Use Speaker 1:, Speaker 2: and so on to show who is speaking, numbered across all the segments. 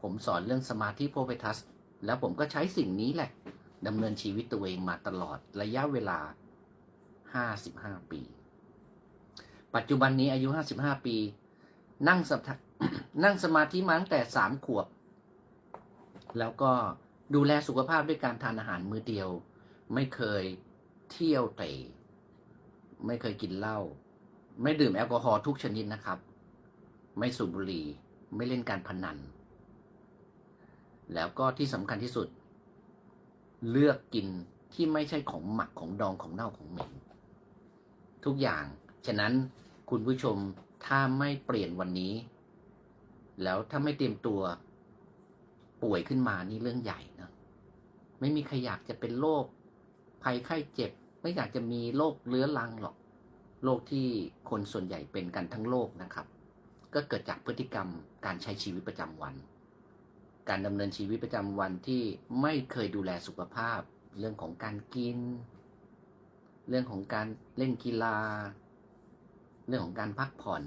Speaker 1: ผมสอนเรื่องสมาธิโพเวทัส แล้วผมก็ใช้สิ่งนี้แหละดำเนินชีวิตตัวเองมาตลอดระยะเวลา 55 ปี ปัจจุบันนี้อายุ 55 ปี นั่งสนั่งสมาธิมาตั้งแต่ 3 ขวบ แล้วก็ดูแลสุขภาพด้วยการทานอาหารมื้อเดียว ไม่เคยเที่ยวเตะไม่เคยกินเหล้าไม่ดื่มแอลกอฮอล์ทุกชนิดนะครับ ไม่สูบบุหรี่ ไม่เล่นการพนัน แล้วก็ที่สำคัญที่สุด เลือกกินที่ไม่ใช่ของหมักของดองของเน่าของเหม็น ทุกอย่างฉะนั้นคุณผู้ชมถ้าไม่เปลี่ยนวันนี้ แล้วถ้าไม่เตรียมตัวป่วยขึ้นมานี่เรื่องใหญ่นะไม่มีใครอยากจะเป็นโรคภัยไข้เจ็บ ไม่อยากจะมีโรคเรื้อรังหรอกโรคที่คนส่วนใหญ่เป็นกันทั้งโลกนะครับ ก็เกิดจากพฤติกรรมการใช้ชีวิตประจำวัน การดำเนินชีวิตประจำวันที่ไม่เคยดูแลสุขภาพ เรื่องของการกิน เรื่องของการเล่นกีฬา เรื่องของการพักผ่อน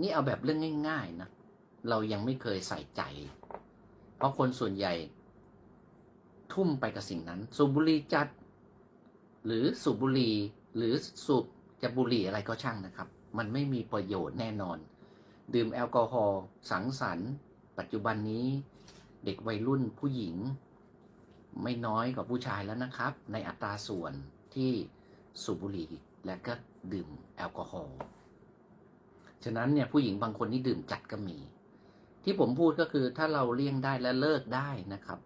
Speaker 1: นี่เอาแบบเรื่องง่าย ๆนะเรายังไม่เคยใส่ใจ เพราะคนส่วนใหญ่ ทุ่มไปกับสิ่งนั้น สูบบุหรี่จัด หรือสูบบุหรี่หรือสูบจะบุหรี่อะไรก็ช่างนะครับ มันไม่มีประโยชน์แน่นอน ดื่มแอลกอฮอล์สังสรรค์ ปัจจุบันนี้ เด็กวัยรุ่นผู้หญิง ไม่น้อยกว่าผู้ชายแล้วนะครับ ในอัตราส่วนที่สูบบุหรี่และก็ดื่มแอลกอฮอล์ฉะนั้นเนี่ยผู้หญิงบางคนที่ดื่มจัดก็มี ที่ผมพูดก็คือถ้าเราเลี่ยงได้และเลิกได้นะครับ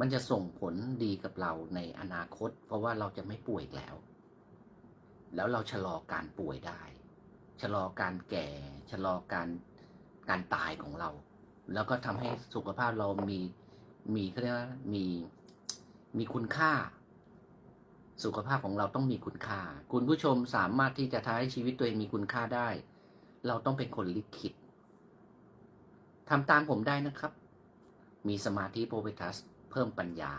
Speaker 1: มันจะส่งผลดีกับเราในอนาคต เพราะว่าเราจะไม่ป่วยแล้ว แล้วเราชะลอการป่วยได้ ชะลอการแก่ ชะลอการการตายของเรา แล้วก็ทำให้สุขภาพเรามีมีเขาเรียกว่ามีมีคุณค่า สุขภาพของเราต้องมีคุณค่า คุณผู้ชมสามารถที่จะทำให้ชีวิตตัวเองมีคุณค่าได้ เราต้องเป็นคนลิขิตทำตามผมได้นะครับ มีสมาธิโพเวทัสเพิ่มปัญญา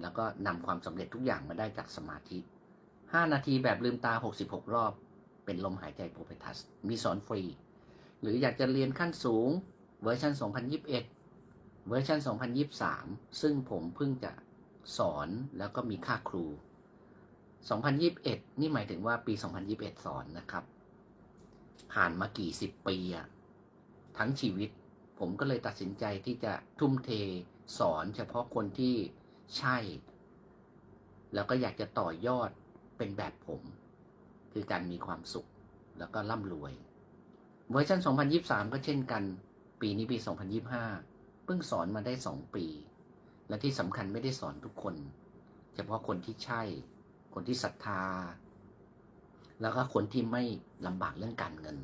Speaker 1: แล้วก็นำความสำเร็จทุกอย่างมาได้จากสมาธิ 5 นาทีแบบลืมตา 66 รอบ เป็นลมหายใจโพเวทัส มีสอนฟรี หรืออยากจะเรียนขั้นสูง เวอร์ชัน2021 เวอร์ชัน2023 ซึ่งผมเพิ่งจะสอนแล้วก็มีค่าครู 2021 นี่หมายถึงว่าปี 2021 สอนนะครับ ผ่านมากี่สิบปีอะทั้งชีวิต ผมก็เลยตัดสินใจที่จะทุ่มเทสอนเฉพาะคนที่ใช่ แล้วก็อยากจะต่อยอดเป็นแบบผม คือการมีความสุขแล้วก็ร่ำรวย เวอร์ชัน2023 ก็เช่นกัน ปีนี้ปี 2025 เพิ่งสอนมาได้ 2 ปี และที่สำคัญไม่ได้สอนทุกคน เฉพาะคนที่ใช่ คนที่ศรัทธา แล้วก็คนที่ไม่ลำบากเรื่องการเงิน